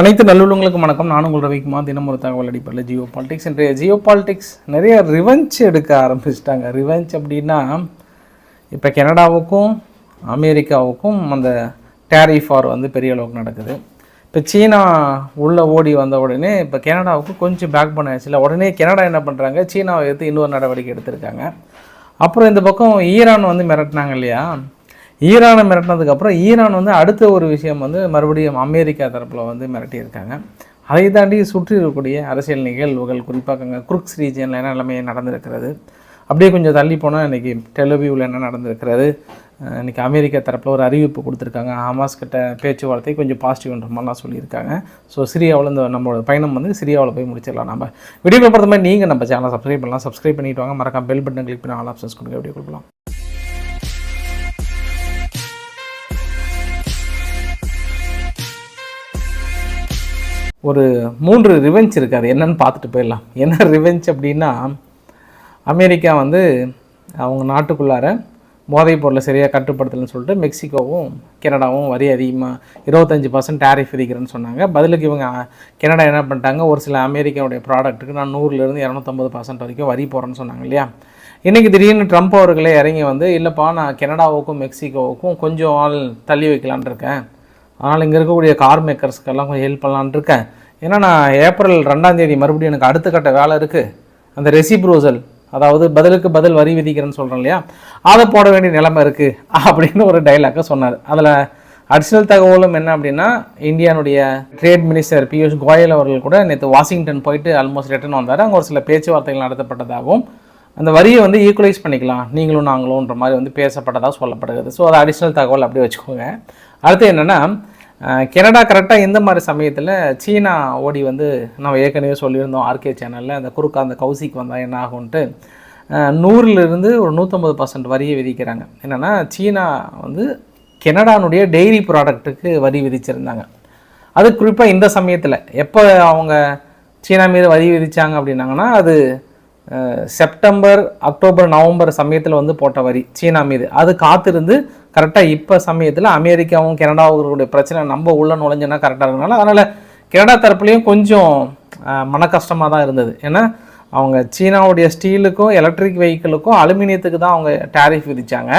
அனைத்து நல்லுள்ளவங்களுக்கும் வணக்கம். நானும் உங்கள் ரவிக்குமார். தினம் ஒரு தகவல் அடிப்படையில் ஜியோ பாலிடிக்ஸ் இன்றைய ஜியோ பாலிடிக்ஸ் நிறைய ரிவெஞ்ச் எடுக்க ஆரம்பிச்சிட்டாங்க. ரிவெஞ்ச் அப்படின்னா இப்போ கனடாவுக்கும் அமெரிக்காவுக்கும் அந்த டேரிஃப் வார் வந்து பெரிய அளவுக்கு நடக்குது. இப்போ சீனா உள்ளே ஓடி வந்த உடனே இப்போ கனடாவுக்கு கொஞ்சம் பேக் பண்ண ஆச்சுல உடனே கனடா என்ன பண்ணுறாங்க சீனாவை எடுத்து இன்னொரு நடவடிக்கை எடுத்திருக்காங்க. அப்புறம் இந்த பக்கம் ஈரான் வந்து மிரட்டினாங்க இல்லையா? ஈரானை மிரட்டினதுக்கப்புறம் ஈரான் வந்து அடுத்த ஒரு விஷயம் வந்து மறுபடியும் அமெரிக்கா தரப்பில் வந்து மிரட்டியிருக்காங்க. அதை தாண்டி சுற்றி இருக்கக்கூடிய அரசியல் நிகழ்வுகள் குறிப்பாக அங்கே குருக்ஸ் ரீஜியனில் என்ன எல்லாமே நடந்திருக்கிறது அப்படியே கொஞ்சம் தள்ளி போனால் இன்றைக்கி டெலவியூவில் என்ன நடந்திருக்கிறது இன்றைக்கி இன்னைக்கு அமெரிக்கா தரப்பில் ஒரு அறிவிப்பு கொடுத்துருக்காங்க. ஹமாஸ் கிட்ட பேச்சுவார்த்தை கொஞ்சம் பாசிட்டிவ்ன்ற மாதிரிலாம் சொல்லியிருக்காங்க. ஸோ சிரியாவில் இந்த நம்மளோட பயணம் வந்து சிரியாவில் போய் முடிச்சிடலாம். நம்ம வீடியோ பொறுத்த மாதிரி நீங்கள் நம்ம சேனலை சப்ஸ்கிரைப் பண்ணலாம். சப்ஸ்கிரைப் பண்ணிவிட்டு வாங்க. மறக்காம பெல் பட்டன் கிளிக் பண்ணி ஆல் ஆப்ஷன்ஸ் கொடுங்க. வீடியோ கொடுக்கலாம் ஒரு மூன்று ரிவெஞ்ச் இருக்குது அது என்னன்னு பார்த்துட்டு போயிடலாம். என்ன ரிவெஞ்ச் அப்படின்னா அமெரிக்கா வந்து அவங்க நாட்டுக்குள்ளார போதைப் பொருளை சரியாக கட்டுப்படுத்தலைன்னு சொல்லிட்டு மெக்சிகோவும் கனடாவும் வரி அதிகமாக இருபத்தஞ்சி பர்சன்ட் டேரிஃப் விதிக்கிறேன்னு சொன்னாங்க. பதிலுக்கு இவங்க கனடா என்ன பண்ணிட்டாங்க? ஒரு சில அமெரிக்காவுடைய ப்ராடக்ட்டுக்கு நான் நூறுலேருந்து இரநூத்தம்பது பர்சன்ட் வரைக்கும் வரி போகிறேன்னு சொன்னாங்க இல்லையா? இன்றைக்கி திடீர்னு ட்ரம்ப் அவர்களே இறங்கி வந்து இல்லைப்பா நான் கனடாவுக்கும் மெக்சிகோவுக்கும் கொஞ்சம் ஆள் தள்ளி வைக்கலான்னு இருக்கேன். அதனால் இங்கே இருக்கக்கூடிய கார் மேக்கர்ஸ்க்கெல்லாம் கொஞ்சம் ஹெல்ப் பண்ணலான்னு இருக்கேன். ஏன்னா நான் ஏப்ரல் ரெண்டாம் தேதி மறுபடியும் எனக்கு அடுத்த கட்ட வேலை இருக்குது அந்த ரெசிப்ரோசல் அதாவது பதிலுக்கு பதில் வரி விதிக்கிறேன்னு சொல்கிறேன் இல்லையா? அதை போட வேண்டிய நிலைமை இருக்குது அப்படின்னு ஒரு டைலாக்கை சொன்னார். அதில் அடிஷ்னல் தகவலும் என்ன அப்படின்னா இந்தியானுடைய ட்ரேட் மினிஸ்டர் பியூஷ் கோயல் அவர்கள் கூட நேற்று வாஷிங்டன் போயிட்டு ஆல்மோஸ்ட் ரிட்டர்ன் வந்தார். அங்கே ஒரு சில பேச்சுவார்த்தைகள் நடத்தப்பட்டதாகவும் அந்த வரியை வந்து ஈக்குவலைஸ் பண்ணிக்கலாம் நீங்களும் நாங்களும்ன்ற மாதிரி வந்து பேசப்பட்டதாக சொல்லப்படுகிறது. ஸோ அது அடிஷ்னல் தகவல் அப்படியே வச்சுக்கோங்க. அடுத்து என்னென்னா கனடா கரெக்டாக இந்த மாதிரி சமயத்தில் சீனா ஓடி வந்து நம்ம ஏற்கனவே சொல்லியிருந்தோம் ஆர்கே சேனலில் அந்த குறுக்கா அந்த கௌசிக்கு வந்தால் என்ன ஆகும்ன்ட்டு அஹ், நூறிலிருந்து ஒரு நூற்றம்பது பர்சன்ட் வரியை விதிக்கிறாங்க. என்னென்னா சீனா வந்து கெனடானுடைய டெய்ரி ப்ராடக்ட்டுக்கு வரி விதிச்சிருந்தாங்க. அது குறிப்பாக இந்த சமயத்தில் எப்போ அவங்க சீனா மீது வரி விதித்தாங்க அப்படின்னாங்கன்னா அது செப்டம்பர் அக்டோபர் நவம்பர் சமயத்தில் வந்து போட்ட வரி சீனா மீது. அது காத்திருந்து கரெக்டாக இப்போ சமயத்தில் அமெரிக்காவும் கனடாவுடைய பிரச்சனை நம்ம உள்ளே நுழைஞ்சுன்னா கரெக்டாக இருக்கனால அதனால் கனடா தரப்புலையும் கொஞ்சம் மன கஷ்டமாக தான் இருந்தது. ஏன்னா அவங்க சீனாவுடைய ஸ்டீலுக்கும் எலக்ட்ரிக் வெஹிக்கிளுக்கும் அலுமினியத்துக்கு தான் அவங்க டேரிஃப் விதித்தாங்க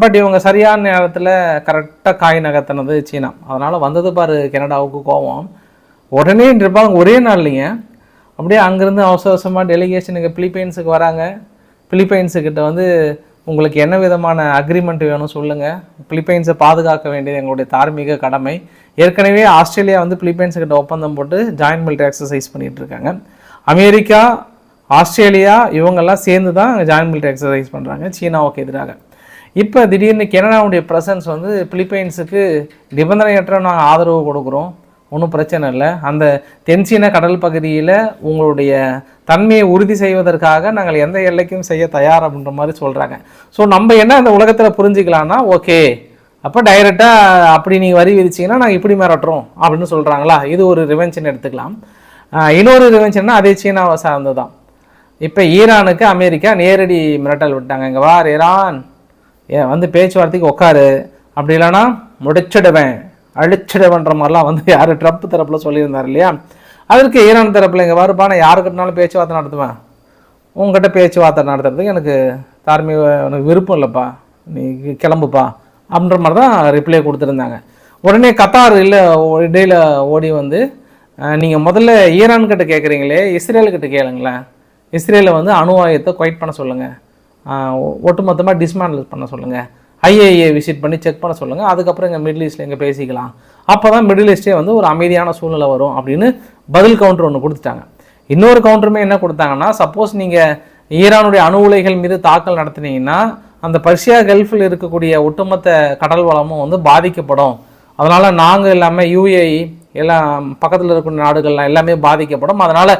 பட் இவங்க சரியான நேரத்தில் கரெக்டாக காய் நகர்த்தினது சீனா. அதனால் வந்தது பாரு கனடாவுக்கு கோவம் உடனே இருப்பாங்க ஒரே நாள்லைங்க அப்படியே அங்கேருந்து அவசர அவசரமாக டெலிகேஷனுக்கு பிலிப்பைன்ஸுக்கு வராங்க. பிலிப்பைன்ஸுக்கிட்ட வந்து உங்களுக்கு என்ன விதமான அக்ரிமெண்ட் வேணும் சொல்லுங்கள் பிலிப்பைன்ஸை பாதுகாக்க வேண்டியது எங்களுடைய தார்மீக கடமை. ஏற்கனவே ஆஸ்திரேலியா வந்து பிலிப்பைன்ஸுக்கிட்ட ஒப்பந்தம் போட்டு ஜாயின்ட் மிலிட்டரி எக்ஸசைஸ் பண்ணிகிட்டு இருக்காங்க. அமெரிக்கா ஆஸ்திரேலியா இவங்கெல்லாம் சேர்ந்து தான் ஜாயின்ட் மிலிட்டரி எக்ஸசைஸ் பண்ணுறாங்க சீனாவுக்கு எதிராக. இப்போ திடீர்னு கனடாவுடைய ப்ரெசன்ஸ் வந்து பிலிப்பைன்ஸுக்கு நிபந்தனையற்ற நாங்கள் ஆதரவு கொடுக்குறோம். ஒன்றும் பிரச்சனை இல்லை. அந்த தென்சீன கடல் பகுதியில் உங்களுடைய தன்மையை உறுதி செய்வதற்காக நாங்கள் எந்த எல்லைக்கும் செய்ய தயார் அப்படின்ற மாதிரி சொல்கிறாங்க ஸோ நம்ம என்ன அந்த உலகத்தில் புரிஞ்சுக்கலாம்னா ஓகே அப்போ டைரெக்டாக அப்படி நீங்கள் வரி விதிச்சிங்கன்னா நாங்கள் இப்படி மிரட்டுறோம் அப்படின்னு சொல்கிறாங்களா இது ஒரு ரிவென்ஷன் எடுத்துக்கலாம். இன்னொரு ரிவென்ஷன்னா அதே சீனாவை சார்ந்து தான் இப்போ ஈரானுக்கு அமெரிக்கா நேரடி மிரட்டல் விட்டாங்க. இங்கே வார் ஈரான் ஏன் வந்து பேச்சுவார்த்தைக்கு உட்காரு அப்படி இல்லைன்னா முடிச்சிடுவேன். அழிச்சிடுவேன்ற மாதிரிலாம் வந்து யார் ட்ரம்ப் தரப்பில் சொல்லியிருந்தார் இல்லையா? அதற்கு ஈரான் தரப்பில் இங்கே வருப்பா நான் யாருக்கிட்டனாலும் பேச்சுவார்த்தை நடத்துவேன். உங்ககிட்ட பேச்சுவார்த்தை நடத்துறதுக்கு எனக்கு தார்மீக எனக்கு விருப்பம் இல்லைப்பா. நீ கிளம்புப்பா அப்படின்ற மாதிரி தான் ரிப்ளை கொடுத்துருந்தாங்க. உடனே கத்தார் இல்லை இடையில ஓடி வந்து நீங்கள் முதல்ல ஈரான்கிட்ட கேட்குறீங்களே இஸ்ரேலுக்கிட்ட கேளுங்களேன். இஸ்ரேலை வந்து அணு ஆயுதத்தை குவைட் பண்ண சொல்லுங்கள் ஒட்டுமொத்தமாக டிஸ்மேண்டில் பண்ண சொல்லுங்கள் ஐஏஏ விசிட் பண்ணி செக் பண்ண சொல்லுங்கள் அதுக்கப்புறம் இங்கே மிடில் ஈஸ்ட்டில் இங்கே பேசிக்கலாம். அப்போ தான் மிடில் ஈஸ்டே வந்து ஒரு அமைதியான சூழ்நிலை வரும் அப்படின்னு பதில் கவுண்டர் ஒன்று கொடுத்துட்டாங்க. இன்னொரு கவுண்டருமே என்ன கொடுத்தாங்கன்னா சப்போஸ் நீங்கள் ஈரானுடைய அணு உலைகள் மீது தாக்கல் நடத்துனீங்கன்னா அந்த பர்ஷியா கல்ஃபில் இருக்கக்கூடிய ஒட்டுமொத்த கடல் வளமும் வந்து பாதிக்கப்படும். அதனால் நாங்கள் எல்லாமே யூஏஇ எல்லாம் பக்கத்தில் இருக்கக்கூடிய நாடுகள்லாம் எல்லாமே பாதிக்கப்படும். அதனால்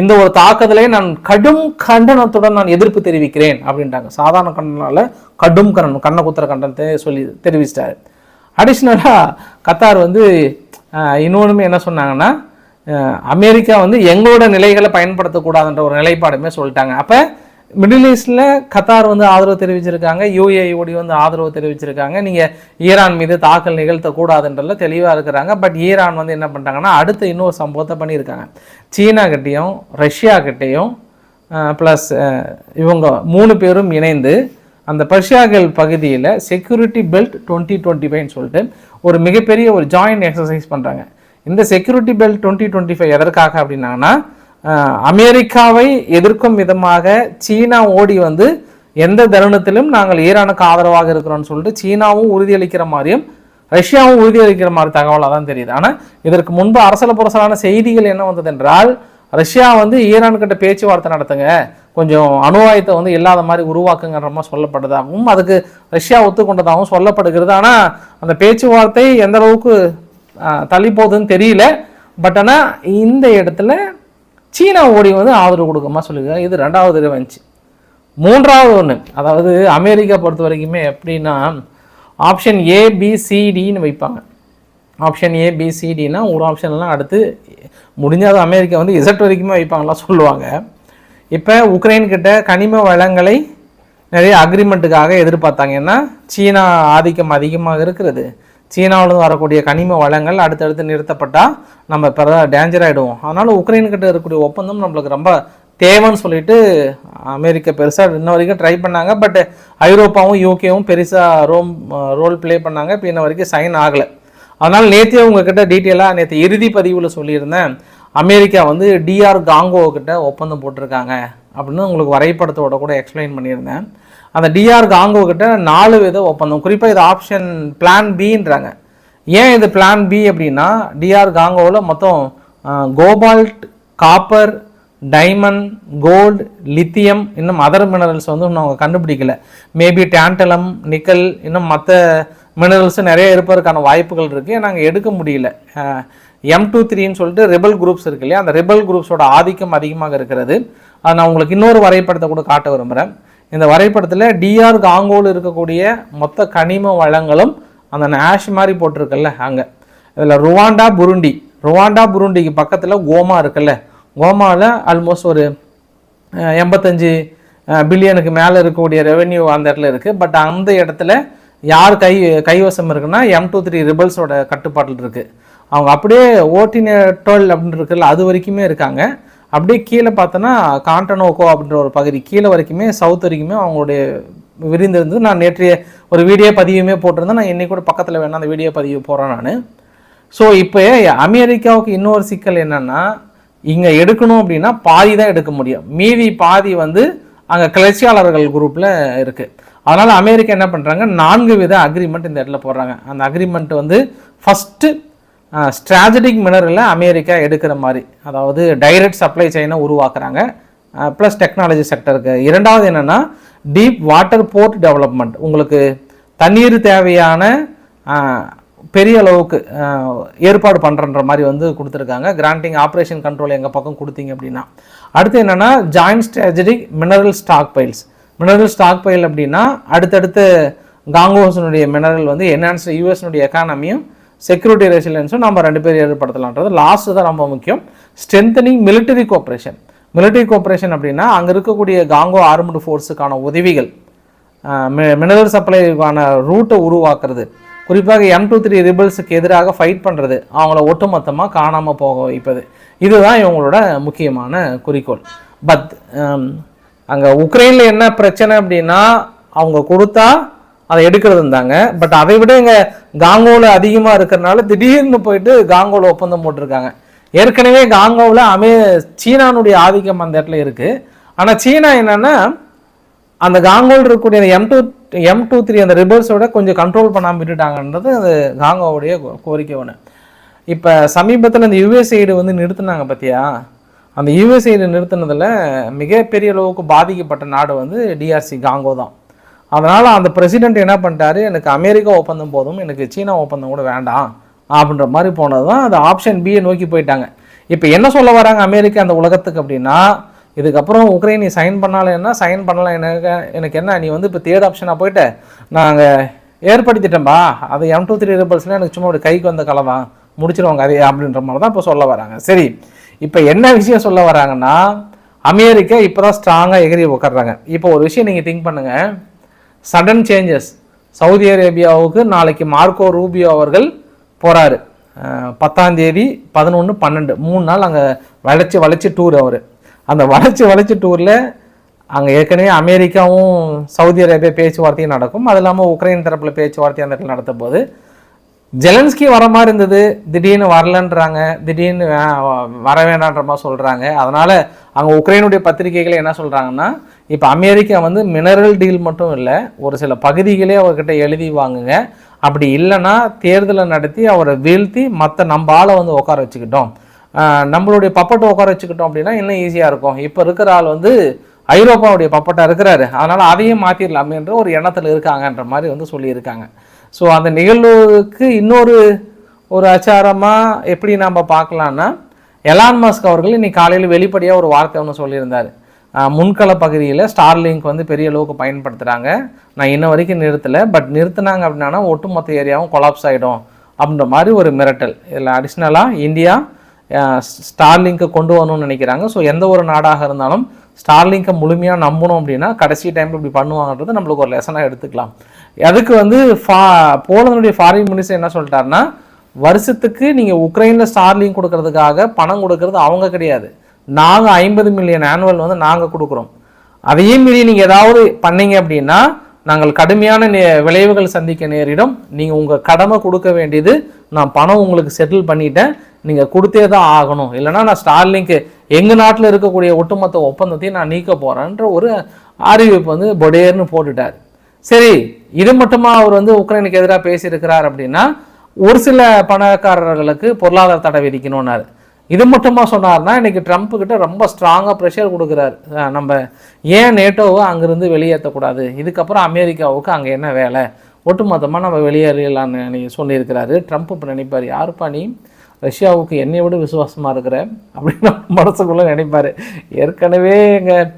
இந்த ஒரு தாக்குதலை நான் கடும் கண்டனத்துடன் நான் எதிர்ப்பு தெரிவிக்கிறேன் அப்படின்ட்டாங்க சாதாரண கண்டனால கடும் கண்டனம் கண்ண குத்துற கண்டனத்தை சொல்லி தெரிவிச்சிட்டாரு. அடிஷ்னலாக கத்தார் வந்து இன்னொன்றுமே என்ன சொன்னாங்கன்னா அமெரிக்கா வந்து எங்களோட நிலைகளை பயன்படுத்தக்கூடாதுன்ற ஒரு நிலைப்பாடுமே சொல்லிட்டாங்க. அப்போ மிடில் ஈஸ்டில் கத்தார் வந்து ஆதரவு தெரிவிச்சிருக்காங்க யூஏஓடி வந்து ஆதரவு தெரிவிச்சிருக்காங்க. நீங்கள் ஈரான் மீது தாக்கல் நிகழ்த்தக்கூடாதுன்றல தெளிவாக இருக்கிறாங்க. பட் ஈரான் வந்து என்ன பண்ணுறாங்கன்னா அடுத்து இன்னொரு சம்பவத்தை பண்ணியிருக்காங்க. சீனா கிட்டேயும் ரஷ்யா கிட்டேயும் ப்ளஸ் இவங்க மூணு பேரும் இணைந்து அந்த பர்ஷியாகல் பகுதியில் செக்யூரிட்டி பெல்ட் டுவெண்ட்டி டுவெண்ட்டி ஃபைவ்னு சொல்லிட்டு ஒரு மிகப்பெரிய ஒரு ஜாயிண்ட் எக்ஸசைஸ் பண்ணுறாங்க இந்த security belt twenty twenty five எதற்காக அப்படின்னாங்கன்னா அமெரிக்காவை எதிர்க்கும் விதமாக சீனா ஓடி வந்து எந்த தருணத்திலும் நாங்கள் ஈரானுக்கு ஆதரவாக இருக்கிறோம்னு சொல்லிட்டு சீனாவும் உறுதியளிக்கிற மாதிரியும் ரஷ்யாவும் உறுதியளிக்கிற மாதிரி தகவலாக தான் தெரியுது. ஆனால் இதற்கு முன்பு அரசல புரசலான செய்திகள் என்ன வந்தது என்றால் ரஷ்யா வந்து ஈரான் கிட்ட பேச்சுவார்த்தை நடத்துங்க கொஞ்சம் அணுவாயத்தை வந்து இல்லாத மாதிரி உருவாக்குங்கிற மாதிரி சொல்லப்பட்டதாகவும் அதுக்கு ரஷ்யா ஒத்துக்கொண்டதாகவும் சொல்லப்படுகிறது. ஆனால் அந்த பேச்சுவார்த்தை எந்த அளவுக்கு தள்ளி போகுதுன்னு தெரியல. பட் ஆனால் இந்த இடத்துல சீனா ஓடி வந்து ஆதரவு கொடுக்கமா சொல்லியிருக்காங்க. இது ரெண்டாவது வந்துச்சு. மூன்றாவது ஒன்று அதாவது அமெரிக்கா பொறுத்த வரைக்குமே எப்படின்னா ஆப்ஷன் ஏபிசிடின்னு வைப்பாங்க. ஆப்ஷன் ஏபிசிடினா ஒரு ஆப்ஷன்லாம் அடுத்து முடிஞ்சாத அமெரிக்கா வந்து இசட் வரைக்குமே வைப்பாங்கலாம் சொல்லுவாங்க. இப்போ உக்ரைன் கிட்ட கனிம வளங்களை நிறைய அக்ரிமெண்ட்டுக்காக எதிர்பார்த்தாங்க. ஏன்னா சீனா ஆதிக்கம் அதிகமாக இருக்கிறது. சீனாவிலிருந்து வரக்கூடிய கனிம வளங்கள் அடுத்தடுத்து நிறுத்தப்பட்டால் நம்ம பிற டேஞ்சர் ஆகிடுவோம் அதனால் உக்ரைன்கிட்ட இருக்கக்கூடிய ஒப்பந்தம் நம்மளுக்கு ரொம்ப தேவைன்னு சொல்லிட்டு அமெரிக்கா பெருசாக இன்ன வரைக்கும் ட்ரை பண்ணாங்க. பட் ஐரோப்பாவும் யூகேவும் பெருசாக ரோம் ரோல் ப்ளே பண்ணாங்க. இப்போ இன்ன வரைக்கும் சைன் ஆகலை. அதனால் நேற்றே உங்ககிட்ட டீட்டெயிலாக நேற்று இறுதி பதிவில் சொல்லியிருந்தேன். அமெரிக்கா வந்து டிஆர் காங்கோ கிட்ட ஒப்பந்தம் போட்டிருக்காங்க. அப்படின்னு உங்களுக்கு வரைபடத்தோட கூட எக்ஸ்பிளைன் பண்ணியிருந்தேன். அந்த டிஆர் காங்கோ கிட்ட நாலு வித ஒப்பந்தம் குறிப்பாக இது ஆப்ஷன் பிளான் பின்றாங்க ஏன் இது பிளான் பி அப்படின்னா டிஆர் காங்கோவில் மொத்தம் cobalt copper diamond gold lithium இன்னும் அதர் மினரல்ஸ் வந்து இன்னும் அவங்க கண்டுபிடிக்கல. மேபி டேண்டலம் நிக்கல் இன்னும் மற்ற மினரல்ஸ் நிறைய இருப்பதற்கான வாய்ப்புகள் இருக்குது நாங்கள் எடுக்க முடியல. எம் டூ த்ரீன்னு சொல்லிட்டு ரிபல் குரூப்ஸ் இருக்கு இல்லையா? அந்த ரிபல் குரூப்ஸோட ஆதிக்கம் அதிகமாக இருக்கிறது. நான் உங்களுக்கு இன்னொரு வரைபடத்தை கூட காட்ட விரும்புகிறேன் இந்த வரைபடத்தில் டிஆர் காங்கோவில் இருக்கக்கூடிய மொத்த கனிம வளங்களும் அந்த நேஷ் மாதிரி போட்டிருக்குல்ல அங்கே. இதில் ருவாண்டா புருண்டி. ருவாண்டா புருண்டிக்கு பக்கத்தில் கோமா இருக்குல்ல. கோமாவில் ஆல்மோஸ்ட் ஒரு எண்பத்தஞ்சு பில்லியனுக்கு மேலே இருக்கக்கூடிய ரெவென்யூ அந்த இடத்துல இருக்குது பட் அந்த இடத்துல யார் கை கைவசம் இருக்குன்னா எம் டூ த்ரீ ரிபல்ஸோட கட்டுப்பாட்டில் இருக்குது அவங்க அப்படியே ஓட்டினேட்டோல் அப்படின்னு இருக்குல்ல அது வரைக்குமே இருக்காங்க. அப்படியே கீழே பார்த்தோன்னா காண்டனோகோ அப்படின்ற ஒரு பகுதி. கீழே வரைக்குமே சவுத் வரைக்குமே அவங்களுடைய விரிந்திருந்தது நான் நேற்றைய ஒரு வீடியோ பதிவுமே போட்டிருந்தேன். நான் இன்னைக்கு கூட பக்கத்தில் வேணால் அந்த வீடியோ பதிவு போகிறேன் நான். ஸோ இப்போ அமெரிக்காவுக்கு இன்னொரு சிக்கல் என்னன்னா இங்கே எடுக்கணும் அப்படின்னா பாதி தான் எடுக்க முடியும். மீதி பாதி வந்து அங்கே கிளர்ச்சியாளர்கள் குரூப்பில் இருக்குது அதனால் அமெரிக்கா என்ன பண்ணுறாங்க நான்கு வித அக்ரிமெண்ட் இந்த இடத்துல போடுறாங்க. அந்த அக்ரிமெண்ட் வந்து ஃபஸ்ட்டு ஸ்ட்ராட்டஜிக் மினரலில் அமெரிக்கா எடுக்கிற மாதிரி. அதாவது டைரக்ட் சப்ளை செயினை உருவாக்குறாங்க. ப்ளஸ் டெக்னாலஜி செக்டருக்கு இரண்டாவது என்னென்னா டீப் வாட்டர் போர்ட் டெவலப்மெண்ட் உங்களுக்கு தண்ணீர் தேவையான பெரிய அளவுக்கு ஏற்பாடு பண்ணுறன்ற மாதிரி வந்து கொடுத்துருக்காங்க. கிராண்டிங் ஆப்ரேஷன் கண்ட்ரோல் எங்கள் பக்கம் கொடுத்தீங்க அப்படின்னா. அடுத்து என்னென்னா joint strategic mineral stockpiles mineral stockpile அப்படின்னா அடுத்தடுத்து காங்கோஸனுடைய மினரல் வந்து என்ஹான்ஸ் யூஎஸ்னுடைய எக்கானமியும் செக்யூரிட்டி ரெசிலியன்ஸும் நம்ம ரெண்டு பேரும் ஏற்படுத்தலான்றது லாஸ்ட் தான் ரொம்ப முக்கியம். Strengthening military cooperation military cooperation அப்படின்னா அங்கே இருக்கக்கூடிய காங்கோ ஆர்மடு ஃபோர்ஸுக்கான உதவிகள் மினரல் சப்ளைக்கான ரூட்டை உருவாக்குறது. குறிப்பாக எம் டூ த்ரீ ரிபிள்ஸுக்கு எதிராக ஃபைட் பண்ணுறது அவங்கள ஒட்டுமொத்தமாக காணாமல் போக வைப்பது. இதுதான் இவங்களோட முக்கியமான குறிக்கோள். பட் அங்கே உக்ரைனில் என்ன பிரச்சனை அப்படின்னா அவங்க கொடுத்தா அதை எடுக்கிறது இருந்தாங்க பட் அதை விட இங்கே காங்கோவில் அதிகமாக இருக்கிறனால திடீர்னு போயிட்டு காங்கோவில் ஒப்பந்தம் போட்டிருக்காங்க. ஏற்கனவே காங்கோவில் அமே சீனானுடைய ஆதிக்கம் அந்த இடத்துல இருக்குது ஆனால் சீனா என்னென்னா அந்த காங்கோவில் இருக்கக்கூடிய M two M two three அந்த ரிபல்ஸோட கொஞ்சம் கண்ட்ரோல் பண்ணாமல் விட்டுட்டாங்கன்றது அது காங்கோவுடைய கோ- கோரிக்கை ஒன்று இப்போ சமீபத்தில் இந்த யுஎஸ்ஐடு வந்து நிறுத்தினாங்க பார்த்தியா அந்த யுஎஸ்ஐடு நிறுத்தினதில் மிகப்பெரிய அளவுக்கு பாதிக்கப்பட்ட நாடு வந்து டிஆர்சி காங்கோ தான். அதனால் அந்த பிரசிடென்ட் என்ன பண்ணிட்டாரு? எனக்கு அமெரிக்கா ஒப்பந்தம் போதும் எனக்கு சீனா ஒப்பந்தம் கூட வேண்டாம் அப்படின்ற மாதிரி போனது தான் அது ஆப்ஷன் பியை நோக்கி போயிட்டாங்க. இப்போ என்ன சொல்ல வராங்க அமெரிக்கா அந்த உலகத்துக்கு அப்படின்னா இதுக்கப்புறம் உக்ரைன் நீ சைன் பண்ணாலும் என்ன? சைன் பண்ணலாம். எனக்கு எனக்கு என்ன? நீ வந்து இப்போ தேர்ட் ஆப்ஷனாக போயிட்டு. நாங்கள் ஏற்படுத்திட்டேன்பா அது எம் டூ த்ரீ ரிபல்ஸ்லாம் எனக்கு சும்மா ஒரு கைக்கு வந்த கலை தான் முடிச்சிருவாங்க அதே அப்படின்ற மாதிரி தான் இப்போ சொல்ல வராங்க. சரி இப்போ என்ன விஷயம் சொல்ல வராங்கன்னா அமெரிக்கா இப்போ தான் ஸ்ட்ராங்காக எகிரி உட்காடுறாங்க இப்போ ஒரு விஷயம் நீங்கள் திங்க் பண்ணுங்கள் சடன் சேஞ்சஸ் சவுதி அரேபியாவுக்கு நாளைக்கு மார்க்கோ ரூபியோ அவர்கள் போகிறாரு பத்தாம் தேதி பதினொன்று பன்னெண்டு. மூணு நாள் அங்கே வளைச்சி வளைச்சி டூர் அவர். அந்த வளைச்சி வளைச்சி டூரில் அங்கே ஏற்கனவே அமெரிக்காவும் சவுதி அரேபியா பேச்சுவார்த்தையும் நடக்கும். அது இல்லாமல் உக்ரைன் தரப்பில் பேச்சுவார்த்தை அந்த இடத்துல நடத்த போது ஜெலன்ஸ்கி வர மாதிரி இருந்தது. திடீர்னு வரலன்றாங்க. திடீர்னு வே- வர வேண்டான்ற மாதிரி சொல்கிறாங்க அதனால் அங்கே உக்ரைனுடைய பத்திரிகைகள் என்ன சொல்கிறாங்கன்னா இப்போ அமெரிக்கா வந்து மினரல் டீல் மட்டும் இல்லை ஒரு சில பகுதிகளே அவர்கிட்ட எழுதி வாங்குங்க. அப்படி இல்லைன்னா தேர்தலை நடத்தி அவரை வீழ்த்தி மற்ற நம்ம ஆளை வந்து உட்கார வச்சுக்கிட்டோம். நம்மளுடைய பப்பட்டை உட்கார வச்சுக்கிட்டோம் அப்படின்னா இன்னும் ஈஸியாக இருக்கும். இப்போ இருக்கிற ஆள் வந்து ஐரோப்பாவுடைய பப்பட்டாக இருக்கிறாரு. அதனால் அதையும் மாற்றிடலாமேன்ற ஒரு எண்ணத்தில் இருக்காங்கன்ற மாதிரி வந்து சொல்லியிருக்காங்க. ஸோ அந்த நிகழ்வுக்கு இன்னொரு ஒரு அச்சாரமாக எப்படி நம்ம பார்க்கலான்னா எலான் மஸ்க் அவர்கள் இன்னைக்கு காலையில் வெளிப்படையாக ஒரு வார்த்தை ஒன்று சொல்லியிருந்தார். முன்கள பகுதியில் ஸ்டார்லிங்க் வந்து பெரிய அளவுக்கு பயன்படுத்துகிறாங்க நான் இன்ன வரைக்கும் நிறுத்தலை பட் நிறுத்தினாங்க அப்படின்னா ஒட்டுமொத்த ஏரியாவும் கொலாப்ஸ் ஆகிடும் அப்படின்ற மாதிரி ஒரு மிரட்டல். இதில் அடிஷ்னலாக இந்தியா ஸ்டார்லிங்க்கை கொண்டு வரணும்னு நினைக்கிறாங்க. ஸோ எந்த ஒரு நாடாக இருந்தாலும் ஸ்டார்லிங்கை முழுமையாக நம்பணும் அப்படின்னா கடைசி டைமில் இப்படி பண்ணுவாங்கன்றது நம்மளுக்கு ஒரு லெசனாக எடுத்துக்கலாம். அதுக்கு வந்து ஃபா போலந்துடைய ஃபாரின் மினிஸ்டர் என்ன சொல்லிட்டாருன்னா வருஷத்துக்கு நீங்கள் உக்ரைனில் ஸ்டார்லிங் கொடுக்கறதுக்காக பணம் கொடுக்கறது அவங்க கிடையாது. நாங்கள் ஐம்பது மில்லியன் ஆனுவல் வந்து நாங்கள் கொடுக்குறோம். அதையும் மீறி நீங்கள் ஏதாவது பண்ணீங்க அப்படின்னா நாங்கள் கடுமையான நே- விளைவுகள் சந்திக்க நேரிடும். நீங்கள் உங்கள் கடமை கொடுக்க வேண்டியது நான் பணம் உங்களுக்கு செட்டில் பண்ணிட்டேன். நீங்கள் கொடுத்தே தான் ஆகணும். இல்லைன்னா நான் ஸ்டார்லிங்க்கு எங்கள் நாட்டில் இருக்கக்கூடிய ஒட்டுமொத்த ஒப்பந்தத்தையும் நான் நீக்க போகிறேன்ற ஒரு அறிவிப்பு வந்து பொடேர்னு போட்டுட்டார். சரி இது மட்டுமா அவர் வந்து உக்ரைனுக்கு எதிராக பேசியிருக்கிறார் அப்படின்னா ஒரு சில பணக்காரர்களுக்கு பொருளாதார தடை விதிக்கணும்னாரு. இது மட்டுமா சொன்னார்னா இன்னைக்கு ட்ரம்ப் கிட்ட ரொம்ப ஸ்ட்ராங்காக ப்ரெஷர் கொடுக்குறாரு. நம்ம ஏன் நேட்டோவை அங்கேருந்து வெளியேற்றக்கூடாது? இதுக்கப்புறம் அமெரிக்காவுக்கு அங்கே என்ன வேலை? ஒட்டுமொத்தமாக நம்ம வெளியேறலான்னு சொல்லியிருக்கிறாரு. ட்ரம்ப் இப்போ நினைப்பார் யாருப்பா நீ? ரஷ்யாவுக்கு என்னை விட விசுவாசமாக இருக்கிற? அப்படின்னு மனசுக்குள்ளே நினைப்பார். ஏற்கனவே எங்கள்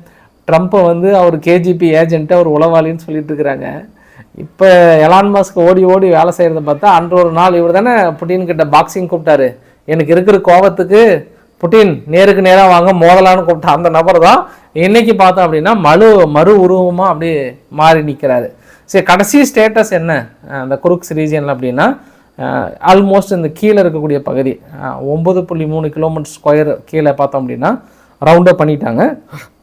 ட்ரம்ப்பை வந்து அவர் கேஜிபி ஏஜென்ட்டு அவர் உளவாளின்னு சொல்லிட்டு இருக்கிறாங்க. இப்போ எலான் மாஸ்க் ஓடி ஓடி வேலை செய்கிறத பார்த்தா அன்று ஒரு நாள் இவர் தானே புட்டின் கிட்ட பாக்ஸிங் கூப்பிட்டாரு. எனக்கு இருக்கிற கோபத்துக்கு புட்டின் நேருக்கு நேராக வாங்க மோதலான்னு கூப்பிட்ட. அந்த நபர் தான் இன்னைக்கு பார்த்தோம் அப்படின்னா மறு மறு உருவமாக அப்படியே மாறி நிற்கிறாரு சரி கடைசி ஸ்டேட்டஸ் என்ன? அந்த குருக்ஸ் ரீஜியனில் அப்படின்னா ஆல்மோஸ்ட் இந்த கீழே இருக்கக்கூடிய பகுதி ஒம்பது புள்ளி மூணு கிலோமீட்டர் ஸ்கொயர் கீழே பார்த்தோம் அப்படின்னா ரவுண்டப் பண்ணிட்டாங்க.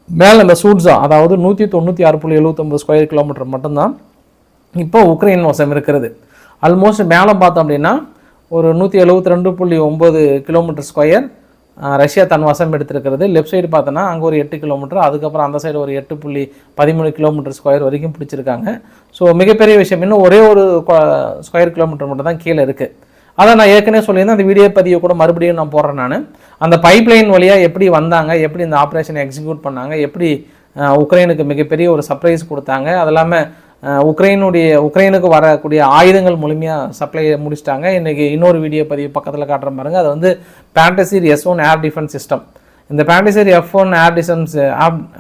மேலே இந்த சூட்ஸா அதாவது நூற்றி தொண்ணூற்றி ஆறு புள்ளி எழுபத்தொம்பது ஸ்கொயர் கிலோமீட்டர் மட்டும்தான் இப்போ உக்ரைன் வசம் இருக்கிறது. ஆல்மோஸ்ட் மேலே பார்த்தோம் அப்படின்னா ஒரு நூற்றி எழுபத்தி ரெண்டு புள்ளி ஒம்பது கிலோமீட்டர் ஸ்கொயர் ரஷ்யா தன் வசம் எடுத்திருக்கிறது. லெஃப்ட் சைடு பார்த்தோன்னா அங்கே ஒரு எட்டு கிலோமீட்டர் அதுக்கப்புறம் அந்த சைடு ஒரு எட்டு புள்ளி பதிமூணு கிலோமீட்டர் ஸ்கொயர் வரைக்கும் பிடிச்சிருக்காங்க. ஸோ மிகப்பெரிய விஷயம் இன்னும் ஒரே ஒரு ஸ்கொயர் கிலோமீட்டர் மட்டும் தான் கீழே இருக்குது அதை நான் ஏற்கனவே சொல்லியிருந்தேன் அந்த வீடியோ பதிவை கூட மறுபடியும் நான் போடுறேன் நான். அந்த பைப்லைன் வழியாக எப்படி வந்தாங்க எப்படி இந்த ஆப்ரேஷனை எக்ஸிக்யூட் பண்ணாங்க எப்படி உக்ரைனுக்கு மிகப்பெரிய ஒரு சர்ப்ரைஸ் கொடுத்தாங்க. அது இல்லாமல் உக்ரைனுடைய உக்ரைனுக்கு வரக்கூடிய ஆயுதங்கள் முழுமையாக சப்ளை முடிச்சிட்டாங்க. இன்றைக்கி இன்னொரு வீடியோ பதிவு பக்கத்தில் காட்டுற பாருங்கள் அது வந்து Pantsir S one air defence system இந்த Pantsir F one air defence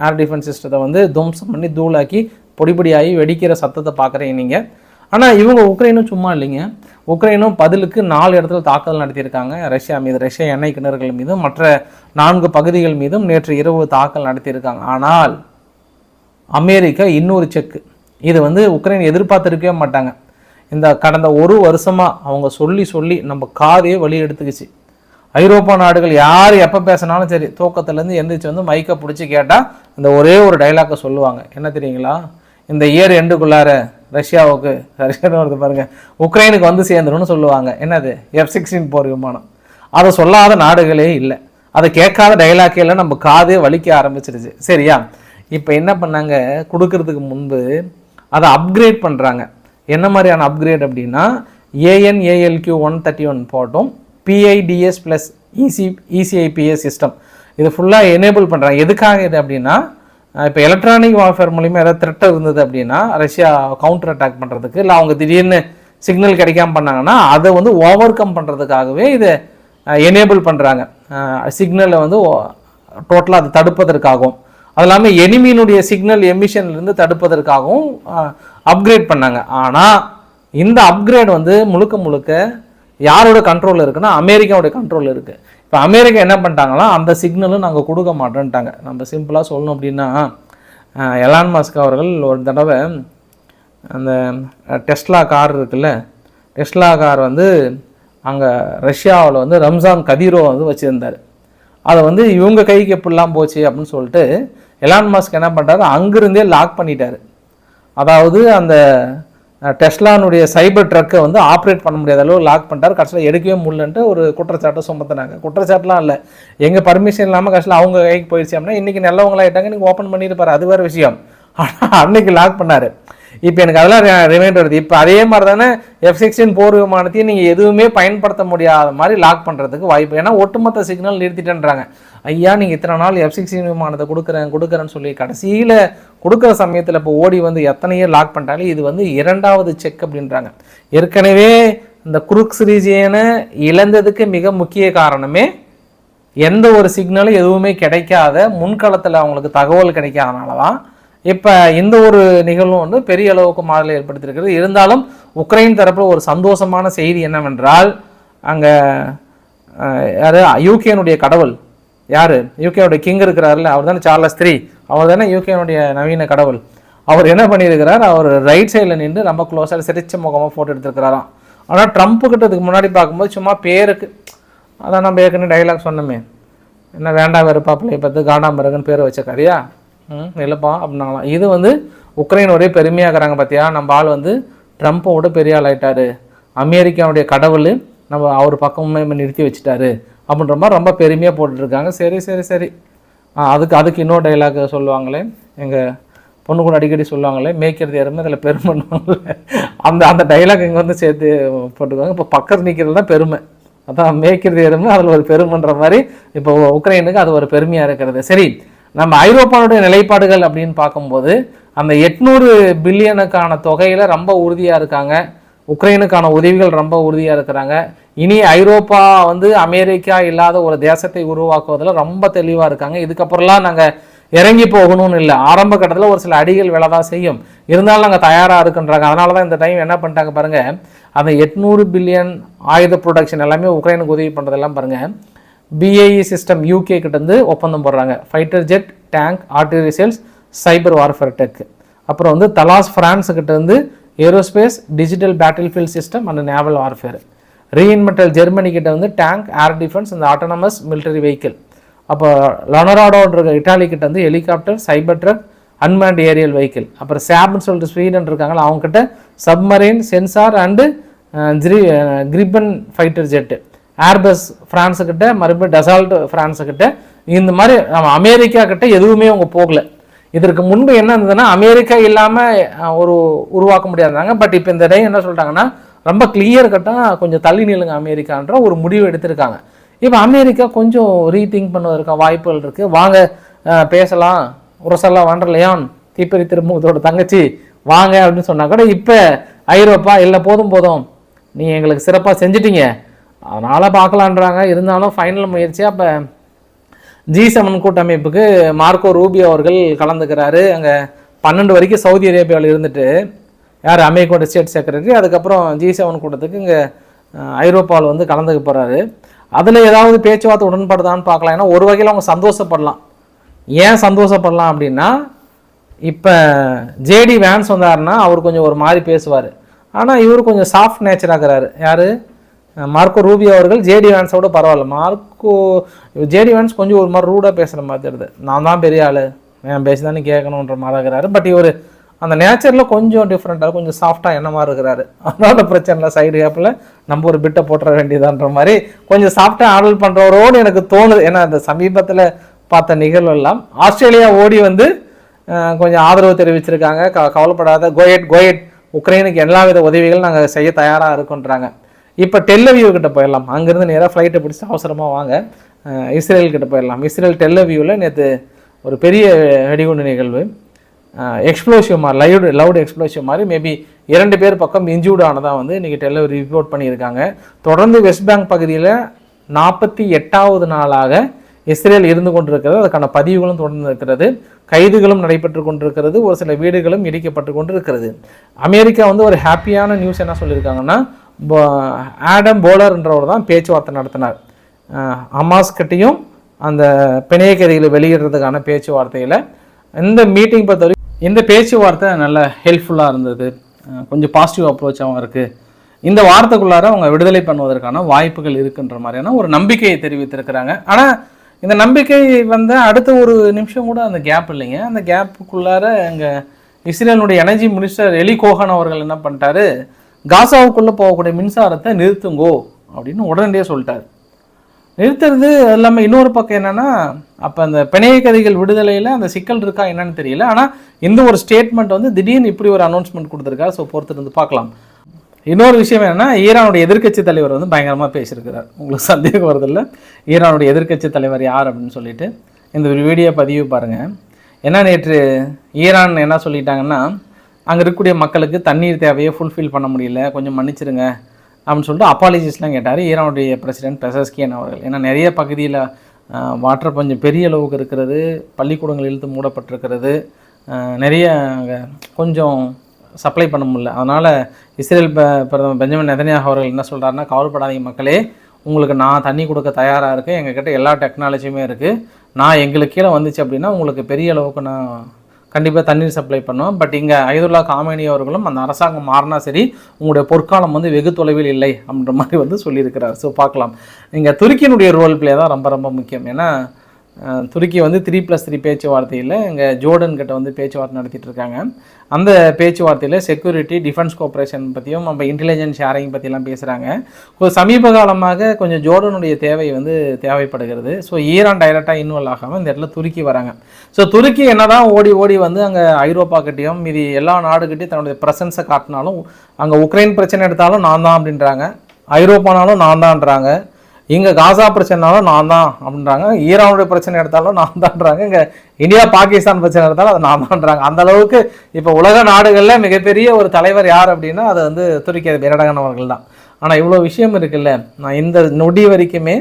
air defence சிஸ்டத்தை வந்து துவம்சம் பண்ணி தூளாக்கி பொடிபொடியாகி வெடிக்கிற சத்தத்தை பார்க்குறீங்க நீங்கள் ஆனால் இவங்க உக்ரைனும் சும்மா இல்லைங்க. உக்ரைனும் பதிலுக்கு நாலு இடத்துல தாக்குதல் நடத்தியிருக்காங்க. ரஷ்யா மீது ரஷ்யா எண்ணெய் கிணறுகள் மீதும் மற்ற நான்கு பகுதிகள் மீதும் நேற்று இரவு தாக்கல் நடத்தியிருக்காங்க. ஆனால் அமெரிக்கா இன்னொரு செக்கு இது வந்து உக்ரைன் எதிர்பார்த்திருக்கவே மாட்டாங்க. இந்த கடந்த ஒரு வருஷமாக அவங்க சொல்லி சொல்லி நம்ம காதையே வழி எடுத்துக்கிச்சு. ஐரோப்பா நாடுகள் யார் எப்போ பேசினாலும் சரி தூக்கத்துலேருந்து எந்திரிச்சு வந்து மைக்கை பிடிச்சி கேட்டால் இந்த ஒரே ஒரு டைலாக்கை சொல்லுவாங்க. என்ன தெரியுங்களா? இந்த இயர் எண்டுக்குள்ளார ரஷ்யாவுக்கு ரஷ்யான்னு வருது பாருங்கள் உக்ரைனுக்கு வந்து சேர்ந்துரும்னு சொல்லுவாங்க. என்னது? எஃப் சிக்ஸ்டீன் போர் விமானம். அதை சொல்லாத நாடுகளே இல்லை. அதை கேட்காத டைலாக்கே இல்லை நம்ம காதே வலிக்க ஆரம்பிச்சிருச்சு. சரியா? இப்போ என்ன பண்ணாங்க? கொடுக்கறதுக்கு முன்பு அதை அப்கிரேட் பண்ணுறாங்க என்ன மாதிரியான அப்கிரேட் அப்படின்னா ஏஎன்ஏஎல்கியூ ஒன் தேர்ட்டி ஒன் போட்டும் BIDS plus EC ECIPS system இது ஃபுல்லாக எனேபிள் பண்ணுறாங்க எதுக்காக இது அப்படின்னா இப்போ எலக்ட்ரானிக் வார்ஃபேர் மூலிமா ஏதாவது த்ரெட் இருந்தது அப்படின்னா ரஷ்யா கவுண்டர் அட்டாக் பண்ணுறதுக்கு இல்லை அவங்க திடீர்னு சிக்னல் கிடைக்காம பண்ணாங்கன்னா அதை வந்து ஓவர் கம் பண்ணுறதுக்காகவே இதை எனேபிள் பண்ணுறாங்க சிக்னலை வந்து டோட்டலாக அதை தடுப்பதற்காகவும் அது இல்லாமல் எனிமீனுடைய சிக்னல் எமிஷன்லேருந்து தடுப்பதற்காகவும் அப்கிரேட் பண்ணாங்க. ஆனால் இந்த அப்கிரேட் வந்து முழுக்க முழுக்க யாரோட கண்ட்ரோலில் இருக்குன்னா அமெரிக்காவோட கண்ட்ரோலில் இருக்குது இப்போ அமெரிக்கா என்ன பண்ணிட்டாங்களா அந்த சிக்னலும் நாங்கள் கொடுக்க மாட்டோன்ட்டாங்க. நம்ம சிம்பிளாக சொல்லணும் அப்படின்னா எலான் மாஸ்க் அவர்கள் ஒரு தடவை அந்த டெஸ்லா கார் இருக்குல்ல டெஸ்லா கார் வந்து அங்கே ரஷ்யாவில் வந்து ரம்ஜான் கதிரோ வந்து வச்சுருந்தார். அதை வந்து இவங்க கைக்கு எப்படிலாம் போச்சு அப்படின்னு சொல்லிட்டு எலான் மாஸ்க் என்ன பண்ணுறாரு அங்கேருந்தே லாக் பண்ணிட்டார். அதாவது அந்த டெஸ்லானுடைய சைபர் ட்ரக்கை வந்து ஆப்ரேட் பண்ண முடியாத அளவு லாக் பண்ணிட்டார். கடைசியில் எடுக்கவே முடியலன்ட்டு ஒரு குற்றச்சாட்டை சுமத்தினாங்க. குற்றச்சாட்டுலாம் இல்லை. எங்கள் பர்மிஷன் இல்லாமல் கடைசியில் அவங்க கைக்கு போயிடுச்சு அப்படின்னா இன்றைக்கி நல்லவங்களாகிட்டாங்க நீங்கள் ஓப்பன் பண்ணியிருப்பாரு. அது வேறு விஷயம். ஆனால் அன்னைக்கு லாக் பண்ணார். இப்போ எனக்கு அதெல்லாம் ரிமைண்டர் வருது. இப்போ அதே மாதிரி தானே எஃப் சிக்ஸ்டீன் போர் விமானத்தையும் நீங்கள் எதுவுமே பயன்படுத்த முடியாத மாதிரி லாக் பண்ணுறதுக்கு வாய்ப்பு. ஏன்னா ஒட்டுமொத்த சிக்னல் நிறுத்திட்டேன்றாங்க. ஐயா நீங்கள் இத்தனை நாள் எஃப் சிக்ஸ்டீன் விமானத்தை கொடுக்குறேன் கொடுக்குறேன்னு சொல்லி கடைசியில் கொடுக்குற சமயத்தில் இப்போ ஓடி வந்து எத்தனையோ லாக் பண்ணிட்டாலும் இது வந்து இரண்டாவது செக் அப்படின்றாங்க. ஏற்கனவே இந்த குருக்ஸ் ரீஜியனை இழந்ததுக்கு மிக முக்கிய காரணமே எந்த ஒரு சிக்னலும் எதுவுமே கிடைக்காத முன்களத்தில் அவங்களுக்கு தகவல் கிடைக்காதனால தான் இப்போ இந்த ஒரு நிகழ்வும் வந்து பெரிய அளவுக்கு மாறலை ஏற்படுத்தியிருக்கிறது. இருந்தாலும் உக்ரைன் தரப்பில் ஒரு சந்தோஷமான செய்தி என்னவென்றால் அங்கே யார்? யூகேனுடைய கடவுள் யார்? யூகேனுடைய கிங் இருக்கிறார்ல அவர் தானே சார்லஸ் த்ரீ அவர் தானே யூகேனுடைய நவீன கடவுள். அவர் என்ன பண்ணியிருக்கிறார்? அவர் ரைட் சைடில் நின்று ரொம்ப க்ளோஸாக சிரிச்ச முகமாக ஃபோட்டோ எடுத்துருக்கிறாராம். ஆனால் ட்ரம்ப் கிட்ட இதுக்கு முன்னாடி பார்க்கும்போது சும்மா பேருக்கு அதான் நம்ம ஏற்கனவே டைலாக் சொன்னோமே. என்ன வேண்டாம் வெறுப்பாப்பிள்ளைய பார்த்து காண்டாமருகன் பேர் வச்ச கதையா ம் இல்லைப்பா அப்படின்னாங்களாம். இது வந்து உக்ரைன் ஒரே பெருமையாகிறாங்க பார்த்தியா நம்ம ஆள் வந்து ட்ரம்ப்போட பெரிய ஆள் ஆயிட்டாரு அமெரிக்காவுடைய கடவுள் நம்ம அவர் பக்கமே நிறுத்தி வச்சுட்டாரு. அப்படின்ற மாதிரி ரொம்ப பெருமையாக போட்டுட்ருக்காங்க. சரி சரி சரி. அதுக்கு அதுக்கு இன்னொரு டைலாக் சொல்லுவாங்களே எங்கள் பொண்ணு கூட அடிக்கடி சொல்லுவாங்களே மேய்க்கிறது யாருமே அதில் பெருமை அந்த அந்த டைலாக் இங்கே வந்து சேர்த்து போட்டுக்குவாங்க. இப்போ பக்கத்து நிற்கிறது தான் பெருமை. அதான் மேய்க்கிறது எருமை அதில் ஒரு பெருமைன்ற மாதிரி இப்போ உக்ரைனுக்கு அது ஒரு பெருமையாக இருக்கிறது. சரி நம்ம ஐரோப்பாவுடைய நிலைப்பாடுகள் அப்படின்னு பார்க்கும்போது அந்த எட்நூறு பில்லியனுக்கான தொகையில் ரொம்ப உறுதியாக இருக்காங்க. உக்ரைனுக்கான உதவிகள் ரொம்ப உறுதியாக இருக்கிறாங்க. இனி ஐரோப்பா வந்து அமெரிக்கா இல்லாத ஒரு தேசத்தை உருவாக்குவதில் ரொம்ப தெளிவாக இருக்காங்க. இதுக்கப்புறம்லாம் நாங்கள் இறங்கி போகணும்னு இல்லை. ஆரம்ப கட்டத்தில் ஒரு சில அடிகள் வேலை தான் செய்யும். இருந்தாலும் நாங்கள் தயாராக இருக்குன்றாங்க. அதனால தான் இந்த டைம் என்ன பண்ணிட்டாங்க பாருங்கள் அந்த எட்நூறு பில்லியன் ஆயுத ப்ரொடக்ஷன் எல்லாமே உக்ரைனுக்கு உதவி பண்ணுறதெல்லாம் பாருங்கள் பிஏஇ சிஸ்டம் யூகே கிட்டேருந்து ஒப்பந்தம் போடுறாங்க. Fighter jet tank artillery cyber warfare tech அப்புறம் வந்து Thales ஃப்ரான்ஸுக்கிட்டேருந்து aerospace digital battlefield system and naval warfare Rheinmetall Germany கிட்ட வந்து டேங்க் ஏர் டிஃபென்ஸ் இந்த ஆட்டோனமஸ் மிலிட்டரி வெஹிக்கிள் அப்போ லொனராடோன்ற இட்டாலி கிட்ட வந்து helicopter cyber truck unmanned aerial vehicle அப்புறம் சேப்னு சொல்லிட்டு ஸ்வீடன் இருக்காங்களா அவங்ககிட்ட submarine sensor and Gripen fighter jet Airbus ஃப்ரான்ஸுக்கிட்ட மறுபடியும் டசால்ட் ஃப்ரான்ஸுக்கிட்ட இந்த மாதிரி நம்ம அமெரிக்கா கிட்ட எதுவுமே அவங்க போகலை. இதற்கு முன்பு என்ன இருந்ததுன்னா அமெரிக்கா இல்லாமல் ஒரு உருவாக்க முடியாதாங்க பட் இப்போ இந்த டைம் என்ன சொல்லிட்டாங்கன்னா ரொம்ப கிளியர் கட்டாக கொஞ்சம் தள்ளி நிலுங்க அமெரிக்கான்ற ஒரு முடிவு எடுத்திருக்காங்க. இப்போ அமெரிக்கா கொஞ்சம் ரீதிங்க் பண்ணுவதற்கு வாய்ப்புகள் இருக்குது வாங்க பேசலாம். உரசல்லா வாண்டர்லையான் தீப்பறி திருமுகத்தோட தங்கச்சி வாங்க அப்படின்னு சொன்னால் கூட இப்போ ஐரோப்பா இல்லை போதும் போதும். நீ எங்களுக்கு சிறப்பாக செஞ்சிட்டீங்க. அதனால் பார்க்கலான்றாங்க. இருந்தாலும் ஃபைனல் முயற்சி அப்போ ஜி செவன் கூட்டமைப்புக்கு மார்க்கோ ரூபியோ அவர்கள் கலந்துக்கிறாரு. அங்கே பன்னெண்டு வரைக்கும் சவுதி அரேபியாவில் இருந்துட்டு யார்? அமெரிக்கோட ஸ்டேட் செக்ரட்டரி அதுக்கப்புறம் ஜி செவன் கூட்டத்துக்கு இங்கே ஐரோப்பாவில் வந்து கலந்துக்க போகிறாரு அதில் ஏதாவது பேச்சுவார்த்தை உடன்படுதான்னு பார்க்கலாம். ஏன்னா ஒரு வகையில் அவங்க சந்தோஷப்படலாம். ஏன் சந்தோஷப்படலாம் அப்படின்னா இப்போ ஜேடி வேன்ஸ் வந்தாருன்னா அவர் கொஞ்சம் ஒரு மாதிரி பேசுவார். ஆனால் இவர் கொஞ்சம் சாஃப்ட் நேச்சராகிறாரு யார்? மார்க்கோ ரூபியோ அவர்கள் ஜேடி வேன்ஸோட பரவாயில்ல. மார்க்கோ ஜேடி வேன்ஸ் கொஞ்சம் ஒரு மாதிரி ரூடாக பேசுகிற மாதிரி தெரியுது. நான் தான் பெரிய ஆள். என் பேசி தானே கேட்கணுன்ற மாதிரி இருக்கிறாரு. பட் இவர் அந்த நேச்சரில் கொஞ்சம் டிஃப்ரெண்ட்டாக கொஞ்சம் சாஃப்டாக என்ன மாதிரி இருக்கிறாரு? அதனால பிரச்சனை இல்லை சைடு கேப்பில் நம்ம ஒரு பிட்டை போட்டுற வேண்டியதான்ற மாதிரி கொஞ்சம் சாஃப்டாக ஆடல் பண்ணுறவரோடு எனக்கு தோணுது. ஏன்னா அந்த சமீபத்தில் பார்த்த நிகழ்வு எல்லாம் ஆஸ்திரேலியா ஓடி வந்து கொஞ்சம் ஆதரவு தெரிவிச்சிருக்காங்க. க கவலைப்படாத. கோயட் கோயட் உக்ரைனுக்கு எல்லா வித உதவிகளும் நாங்கள் செய்ய தயாராக இருக்கோன்றாங்க. இப்போ டெல்லவியூ கிட்ட போயிடலாம். அங்கேருந்து நேராக ஃப்ளைட்டை பிடிச்சி அவசரமாக வாங்க. இஸ்ரேல் கிட்ட போயிடலாம். இஸ்ரேல் டெல்லவியூவில் நேற்று ஒரு பெரிய வெடிகுண்டு நிகழ்வு. எக்ஸ்ப்ளோசிவ் மாதிரி லைவ் லவுட் எக்ஸ்ப்ளோசிவ் மாதிரி மேபி இரண்டு பேர் பக்கம் இன்ஜூர்ட் ஆனதாக வந்து இன்றைக்கி டெல்லவி ரிப்போர்ட் பண்ணியிருக்காங்க. தொடர்ந்து வெஸ்ட் பேங்க் பகுதியில் நாற்பத்தி எட்டாவது நாளாக இஸ்ரேல் இருந்து கொண்டிருக்கிறது. அதுக்கான பதிவுகளும் தொடர்ந்து இருக்கிறது. கைதுகளும் நடைபெற்று கொண்டிருக்கிறது. ஒரு சில வீடுகளும் இடிக்கப்பட்டு கொண்டிருக்கிறது. அமெரிக்கா வந்து ஒரு ஹாப்பியான நியூஸ் என்ன சொல்லியிருக்காங்கன்னா ஆடம் போலர்ன்றவர் தான் பேச்சுவார்த்தை நடத்தினார். ஹமாஸ்கிட்டையும் அந்த பிணைய வெளியிடுறதுக்கான பேச்சுவார்த்தையில் இந்த மீட்டிங் பொறுத்தவரைக்கும் இந்த பேச்சுவார்த்தை நல்ல ஹெல்ப்ஃபுல்லாக இருந்தது. கொஞ்சம் பாசிட்டிவ் அப்ரோச்சாகவும் இருக்குது இந்த வார்த்தைக்குள்ளார அவங்க விடுதலை பண்ணுவதற்கான வாய்ப்புகள் இருக்குன்ற மாதிரியான ஒரு நம்பிக்கையை தெரிவித்திருக்கிறாங்க. ஆனால் இந்த நம்பிக்கை வந்து அடுத்த ஒரு நிமிஷம் கூட அந்த கேப் இல்லைங்க. அந்த கேப்புக்குள்ளார எங்கள் இஸ்ரேலுடைய எனர்ஜி மினிஸ்டர் எலி கோஹன் அவர்கள் என்ன பண்ணிட்டாரு? காசாவுக்குள்ளே போகக்கூடிய மின்சாரத்தை நிறுத்துங்கோ அப்படின்னு உடனடியாக சொல்லிட்டார். நிறுத்துறது இல்லாமல் இன்னொரு பக்கம் என்னன்னா அப்போ அந்த பிணைய கதைகள் விடுதலையில் அந்த சிக்கல் இருக்கா என்னன்னு தெரியல. ஆனால் இந்த ஒரு ஸ்டேட்மெண்ட் வந்து திடீர்னு இப்படி ஒரு அனௌன்ஸ்மெண்ட் கொடுத்துருக்கா ஸோ பொறுத்துட்டு வந்து பார்க்கலாம். இன்னொரு விஷயம் என்னென்னா ஈரானுடைய எதிர்க்கட்சி தலைவர் வந்து பயங்கரமாக பேசியிருக்கிறார். உங்களுக்கு சந்தேகம் வருதில்ல ஈரானுடைய எதிர்க்கட்சி தலைவர் யார் அப்படின்னு சொல்லிட்டு இந்த ஒரு வீடியோ பதிவு பாருங்கள் என்ன நேற்று ஈரான் என்ன சொல்லிட்டாங்கன்னா அங்கே இருக்கக்கூடிய மக்களுக்கு தண்ணீர் தேவையை ஃபுல்ஃபில் பண்ண முடியல. கொஞ்சம் மன்னிச்சிருங்க அப்படின்னு சொல்லிட்டு அப்பாலஜிஸ்லாம் கேட்டார். ஈரானுடைய பிரசிடென்ட் பெசஸ்கியன் அவர்கள். ஏன்னா நிறைய பகுதியில் வாட்டர் கொஞ்சம் பெரிய அளவுக்கு இருக்கிறது. பள்ளிக்கூடங்கள் இழுத்து மூடப்பட்டிருக்கிறது. நிறைய அங்கே கொஞ்சம் சப்ளை பண்ண முடியல. அதனால் இஸ்ரேல் ப பிரதமர் பெஞ்சமின் நெதனியாக அவர்கள் என்ன சொல்கிறாருன்னா கவலைப்படாதீங்க மக்களே. உங்களுக்கு நான் தண்ணி கொடுக்க தயாராக இருக்கேன். எங்ககிட்ட எல்லா டெக்னாலஜியுமே இருக்குது நான் எங்களுக்கு கீழே வந்துச்சு அப்படின்னா உங்களுக்கு பெரிய அளவுக்கு நான் கண்டிப்பாக தண்ணீர் சப்ளை பண்ணும் பட் இங்கே அயதுல்லா காமேனி அவர்களும் அந்த அரசாங்கம் மாறினா சரி உங்களுடைய பொற்காலம் வந்து வெகு தொலைவில் இல்லை அப்படின்ற மாதிரி வந்து சொல்லியிருக்கிறார். ஸோ பார்க்கலாம். இங்கே துருக்கியினுடைய ரோல் பிளே தான் ரொம்ப ரொம்ப முக்கியம். ஏன்னா துருக்கி வந்து த்ரீ ப்ளஸ் த்ரீ பேச்சுவார்த்தையில் இங்கே ஜோர்டன் கிட்ட வந்து பேச்சுவார்த்தை நடத்திட்டு இருக்காங்க அந்த பேச்சுவார்த்தையில் செக்யூரிட்டி டிஃபென்ஸ் கோஆப்ரேஷன் பற்றியும் நம்ம இன்டெலிஜென்ஸ் ஷேரிங் பற்றிலாம் பேசுகிறாங்க சமீப காலமாக கொஞ்சம் ஜோர்டனுடைய தேவை வந்து தேவைப்படுகிறது. ஸோ ஈரான் டைரெக்டாக இன்வால்வ் ஆகாமல் இந்த இடத்துல துருக்கி வராங்க. ஸோ துருக்கி என்ன தான் ஓடி ஓடி வந்து அங்கே ஐரோப்பா கிட்டேயும் மீதி எல்லா நாடுகிட்டையும் தன்னுடைய ப்ரெசன்ஸை காட்டினாலும் அங்கே உக்ரைன் பிரச்சனை எடுத்தாலும் நான் தான் அப்படின்றாங்க. ஐரோப்பானாலும் நான் தான்ன்றாங்க. இங்கே காசா பிரச்சனைனாலும் நான் தான் அப்படின்றாங்க. ஈரானுடைய பிரச்சனை எடுத்தாலும் நான் தான்றாங்க. இங்கே இந்தியா பாகிஸ்தான் பிரச்சனை எடுத்தாலும் அது நான் தான்றாங்க. அந்த அளவுக்கு இப்போ உலக நாடுகளில் மிகப்பெரிய ஒரு தலைவர் யார் அப்படின்னா அது வந்து துருக்கி எரடகன் அவர்கள் தான். ஆனால் இவ்வளோ விஷயம் இருக்குல்ல. நான் இந்த நொடி வரைக்குமே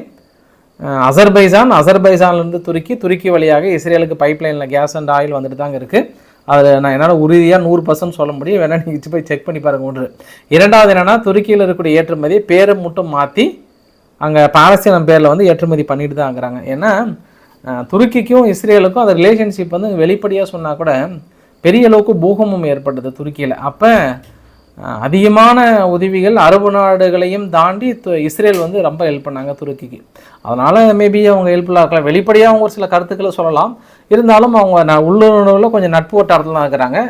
அசர்பைசான் அசர்பைசான்லேருந்து துருக்கி துருக்கி வழியாக இஸ்ரேலுக்கு பைப்லைனில் கேஸ் அண்ட் ஆயில் வந்துட்டு தாங்க இருக்குது அதில் நான் என்னால் உறுதியாக நூறு பர்சன்ட் சொல்ல முடியும். வேணால் நீங்கள் போய் செக் பண்ணி பாருங்க ஒன்று. இரண்டாவது என்னென்னா துருக்கியில் இருக்கக்கூடிய ஏற்றுமதி பேரை மட்டும் மாற்றி அங்கே பாலஸ்தீனம் பேரில் வந்து ஏற்றுமதி பண்ணிட்டு தான் இருக்கிறாங்க. ஏன்னா துருக்கிக்கும் இஸ்ரேலுக்கும் அந்த ரிலேஷன்ஷிப் வந்து வெளிப்படையாக சொன்னால் கூட பெரிய அளவுக்கு பூகம்பம் ஏற்பட்டது துருக்கியில். அப்போ அதிகமான உதவிகள் அரபு நாடுகளையும் தாண்டி இஸ்ரேல் வந்து ரொம்ப ஹெல்ப் பண்ணாங்க துருக்கிக்கு. அதனால் மேபி அவங்க ஹெல்ப்ஃபுல்லாக இருக்கலாம். வெளிப்படையாக அவங்க ஒரு சில கருத்துக்களை சொல்லலாம். இருந்தாலும் அவங்க நான் உள்ளுணர்வில் கொஞ்சம் நட்பு வட்டாரத்தில் தான் இருக்கிறாங்க.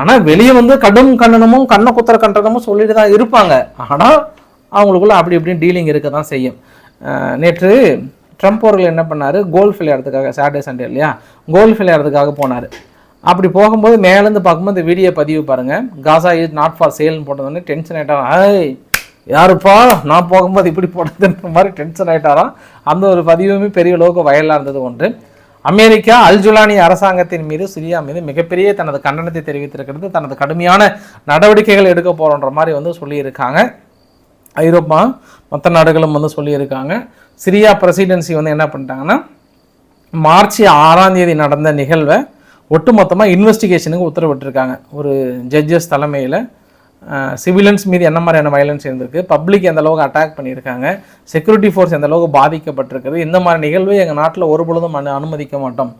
ஆனால் வெளியே வந்து கடும் கண்டனமும் கண்ணை குத்துற கண்டனமும் சொல்லிட்டு தான் இருப்பாங்க. ஆனால் அவங்களுக்குள்ள அப்படி இப்படின்னு டீலிங் இருக்க தான் செய்யும் நேற்று ட்ரம்ப் அவர்கள் என்ன பண்ணார்? கோல்ஃப் விளையாடுறதுக்காக சாட்டர்டே சண்டே இல்லையா? கோல்ஃப் விளையாடுறதுக்காக போனார். அப்படி போகும்போது மேலேருந்து பார்க்கும்போது இந்த வீடியோ பதிவு பாருங்கள் காசா இஸ் நாட் ஃபார் சேல்னு போட்டதுன்னு டென்ஷன் ஆகிட்டாங்க ஐய் யாருப்பா? நான் போகும்போது இப்படி போட்டதுன்ற மாதிரி டென்ஷன் ஆகிட்டாராம் அந்த ஒரு பதிவுமே பெரிய அளவுக்கு வயலாக இருந்தது ஒன்று. அமெரிக்கா அல்ஜுலானி அரசாங்கத்தின் மீது சிரியா மீது மிகப்பெரிய தனது கண்டனத்தை தெரிவித்திருக்கிறது. தனது கடுமையான நடவடிக்கைகள் எடுக்க போகிறோன்ற மாதிரி வந்து சொல்லியிருக்காங்க. ஐரோப்பா மற்ற நாடுகளும் வந்து சொல்லியிருக்காங்க. சிரியா பிரசிடென்சி வந்து என்ன பண்ணிட்டாங்கன்னா மார்ச் ஆறாம் தேதி நடந்த நிகழ்வை ஒட்டுமொத்தமாக இன்வெஸ்டிகேஷனுக்கு உத்தரவிட்டிருக்காங்க. ஒரு ஜட்ஜஸ் தலைமையில் சிவிலன்ஸ் மீது என்ன மாதிரியான வயலன்ஸ் இருந்திருக்கு பப்ளிக் எந்த அளவுக்கு அட்டாக் பண்ணியிருக்காங்க செக்யூரிட்டி ஃபோர்ஸ் எந்த அளவுக்கு பாதிக்கப்பட்டிருக்குது இந்த மாதிரி நிகழ்வை எங்கள் நாட்டில் ஒரு பொழுதும் அனு அனுமதிக்க மாட்டோம்.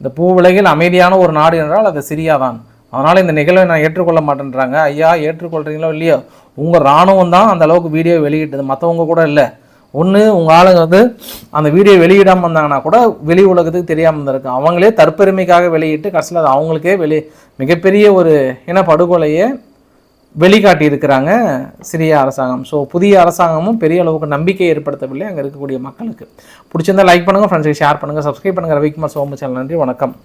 இந்த பூ உலகில் அமைதியான ஒரு நாடு என்றால் அது சிரியா தான் அதனால் இந்த நிகழ்வை நான் ஏற்றுக்கொள்ள மாட்டேன்றாங்க. ஐயா ஏற்றுக்கொள்கிறீங்களோ இல்லையோ? உங்கள் இராணுவம் தான் அந்த அளவுக்கு வீடியோ வெளியிட்டது. மற்றவங்க கூட இல்லை. ஒன்று உங்கள் ஆளுங்க வந்து அந்த வீடியோ வெளியிடாமல் இருந்தாங்கன்னா கூட வெளி உலகத்துக்கு தெரியாமல் இருந்திருக்கு அவங்களே தற்பெருமைக்காக வெளியிட்டு கடைசியில் அது அவங்களுக்கே வெளி மிகப்பெரிய ஒரு இன படுகொலையை வெளிக்காட்டி இருக்கிறாங்க சிறிய அரசாங்கம். ஸோ புதிய அரசாங்கமும் பெரிய அளவுக்கு நம்பிக்கை ஏற்படுத்தவில்லை அங்கே இருக்கக்கூடிய மக்களுக்கு. பிடிச்சிருந்தால் லைக் பண்ணுங்கள் ஃப்ரெண்ட்ஸுக்கு ஷேர் பண்ணுங்கள் சப்ஸ்கிரைப் பண்ணுங்கள் ரவிக்குமார் சோமு சேனல் நன்றி வணக்கம்.